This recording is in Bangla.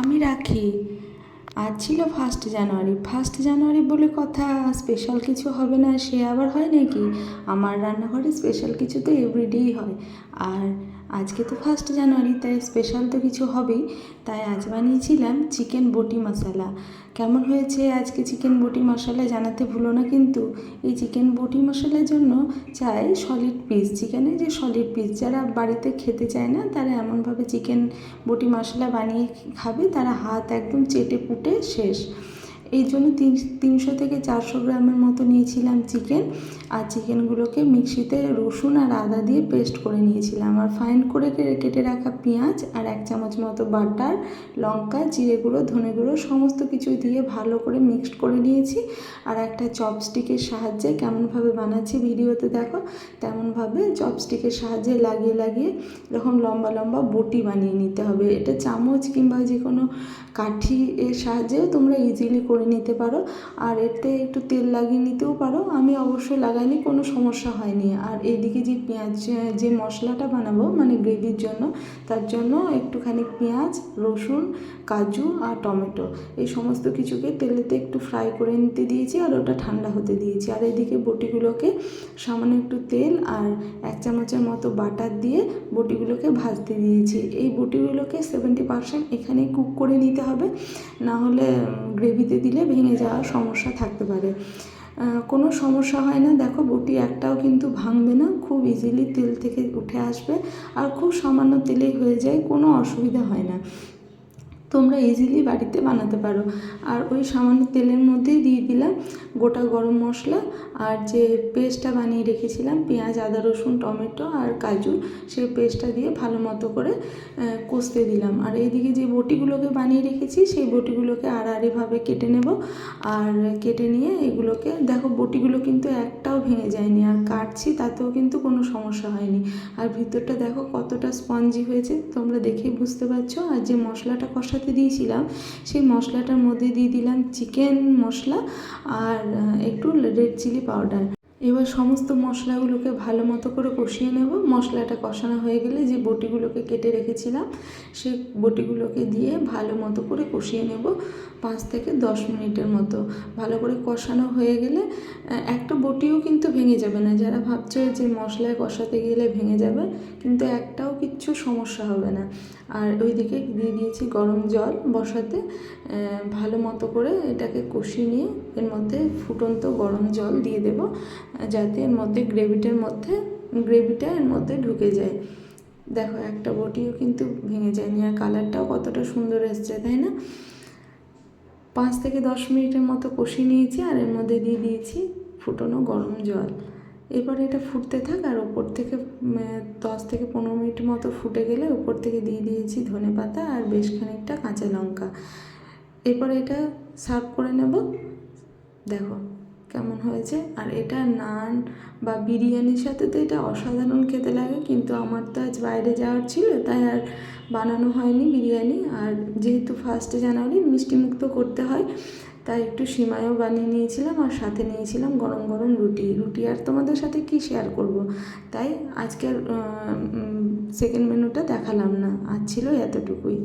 আমি রাখি। আজ ছিল ফার্স্ট জানুয়ারি ফার্স্ট জানুয়ারি বলে কথা স্পেশাল কিছু হবে না, সে আবার হয় নাকি? আমার রান্নাঘরে স্পেশাল কিছু তো এভরিডেই হয়। আর আজকে তো ফার্স্ট জানুয়ারি, তাই স্পেশাল তো কিছু হবেই। তাই আজ বানিয়েছিলাম চিকেন বটি মশলা। কেমন হয়েছে আজকে চিকেন বটি মশলা জানাতে ভুলো না কিন্তু? এই চিকেন বটি মশলার জন্য চাই সলিড পিস চিকেনের যে সলিড পিস যারা বাড়িতে খেতে চায় না, তারা এমনভাবে চিকেন বটি মশলা বানিয়ে খাবে, তারা হাত একদম চেটে পুটে শেষ। এই জন্য তিন, তিনশো থেকে চারশো গ্রামের মতো নিয়েছিলাম চিকেন। আর চিকেনগুলোকে মিক্সিতে রসুন আর আদা দিয়ে পেস্ট করে নিয়েছিলাম। আর ফাইন করে কেটে রাখা পেঁয়াজ আর এক চামচ মতো বাটার, লঙ্কা, জিরে গুঁড়ো, ধনে গুঁড়ো সমস্ত কিছু দিয়ে ভালো করে মিক্সড করে নিয়েছি। আর একটা চপস্টিকের সাহায্যে কেমনভাবে বানাচ্ছি ভিডিওতে দেখো, তেমনভাবে চপস্টিকের সাহায্যে লাগিয়ে লাগিয়ে এরকম লম্বা লম্বা বটি বানিয়ে নিতে হবে। এটা চামচ কিংবা যে কোনো কাঠি এর সাহায্যেও তোমরা ইজিলি করে নিতে পারো। আর এতে একটু তেল লাগিয়ে নিতেও পারো। আমি অবশ্য লাগাইনি, কোনো সমস্যা হয়নি। আর এদিকে যে পেঁয়াজ, যে মশলাটা বানাবো মানে গ্রেভির জন্য, তার জন্য একটুখানি পেঁয়াজ, রসুন, কাজু আর টমেটো, এই সমস্ত কিছুকে তেলেতে একটু ফ্রাই করে নিতে দিয়েছি আর ওটা ঠান্ডা হতে দিয়েছি। আর এদিকে বটিগুলোকে সামান্য একটু তেল আর এক চামচের মতো বাটার দিয়ে বটিগুলোকে ভাজতে দিয়েছি। এই বটিগুলোকে সেভেন্টি পারসেন্ট এখানেই কুক করে নিতে হবে। না হলে গ্রেভিতে দিলে ভেঙে যাওয়ার সমস্যা থাকতে পারে। কোনো সমস্যা হয় না। দেখো, বটি একটাও কিন্তু ভাঙবে না। খুব ইজিলি তেল থেকে উঠে আসবে। আর খুব সামান্য তেলেই হয়ে যায়। কোনো অসুবিধা হয় না। তোমরা ইজিলি বাড়িতে বানাতে পারো। আর ওই সামান্য তেলের মধ্যেই দিয়ে দিলাম গোটা গরম মশলা আর যে পেস্টটা বানিয়ে রেখেছিলাম, পেঁয়াজ, আদা, রসুন, টমেটো আর কাজু সেই পেস্টটা দিয়ে ভালো মতো করে কষতে দিলাম। আর এইদিকে যে বটিগুলোকে বানিয়ে রেখেছি, সেই বটিগুলোকে আড়াআড়িভাবে কেটে নেব। আর কেটে নিয়ে এগুলোকে, দেখো বটিগুলো কিন্তু একটাও ভেঙে যায়নি, আর কাটছি তাতেও কিন্তু কোনো সমস্যা হয়নি। আর ভিতরটা দেখো কতটা স্পঞ্জি হয়েছে, তোমরা দেখেই বুঝতে পারছ। আর যে মশলাটা কষাতে দিয়েছিলাম। সেই মশলাটার মধ্যে দিয়ে দিলাম চিকেন মশলা আর একটু রেড চিলি পাউডার এবার সমস্ত মশলাগুলোকে ভালো মতো করে কষিয়ে নেব। মশলাটা কষানো হয়ে গেলে যে বটিগুলোকে কেটে রেখেছিলাম সেই বটিগুলোকে দিয়ে ভালো মতো করে কষিয়ে নেব পাঁচ থেকে দশ মিনিটের মতো। ভালো করে কষানো হয়ে গেলে একটা বটিও কিন্তু ভেঙে যাবে না। যারা ভাবছে যে মশলায় কষাতে গেলে ভেঙে যাবে, কিন্তু একটাও কিচ্ছু সমস্যা হবে না। আর ওইদিকে দিয়ে দিয়েছি গরম জল বসাতে ভালো মতো করে এটাকে কষিয়ে নিয়ে এর মধ্যে ফুটন্ত গরম জল দিয়ে দেব, যাতে এর মধ্যে গ্রেভিটার মধ্যে, গ্রেভিটা এর মধ্যে ঢুকে যায়। দেখো একটা বটিও কিন্তু ভেঙে যায়নি আর কালারটাও কতটা সুন্দর এসছে, তাই না? পাঁচ থেকে দশ মিনিটের মতো কষিয়ে নিয়েছি আর এর মধ্যে দিয়ে দিয়েছি ফুটনো গরম জল। এবার এটা ফুটতে থাক আর ওপর থেকে দশ থেকে পনেরো মতো ফুটে গেলে উপর থেকে দিয়ে দিয়েছি ধনে পাতা আর বেশ খানিকটা কাঁচা লঙ্কা। এরপর এটা সার্ভ করে নেব। দেখো কেমন হয়েছে। আর এটা নান বা বিরিয়ানির সাথে তো এটা অসাধারণ খেতে লাগে, কিন্তু আমার তো আজ বাইরে যাওয়ার ছিল, তাই আর বানানো হয়নি বিরিয়ানি। আর যেহেতু ফার্স্টে জানুয়ারি, মিষ্টিমুক্ত করতে হয়। তাই একটু সিমাইও বানিয়ে নিয়েছিলাম আর সাথে নিয়েছিলাম গরম গরম রুটি। রুটি আর তোমাদের সাথে কি শেয়ার করব? তাই আজকের সেকেন্ড মেনুটা দেখালাম না। আর ছিল এতটুকুই।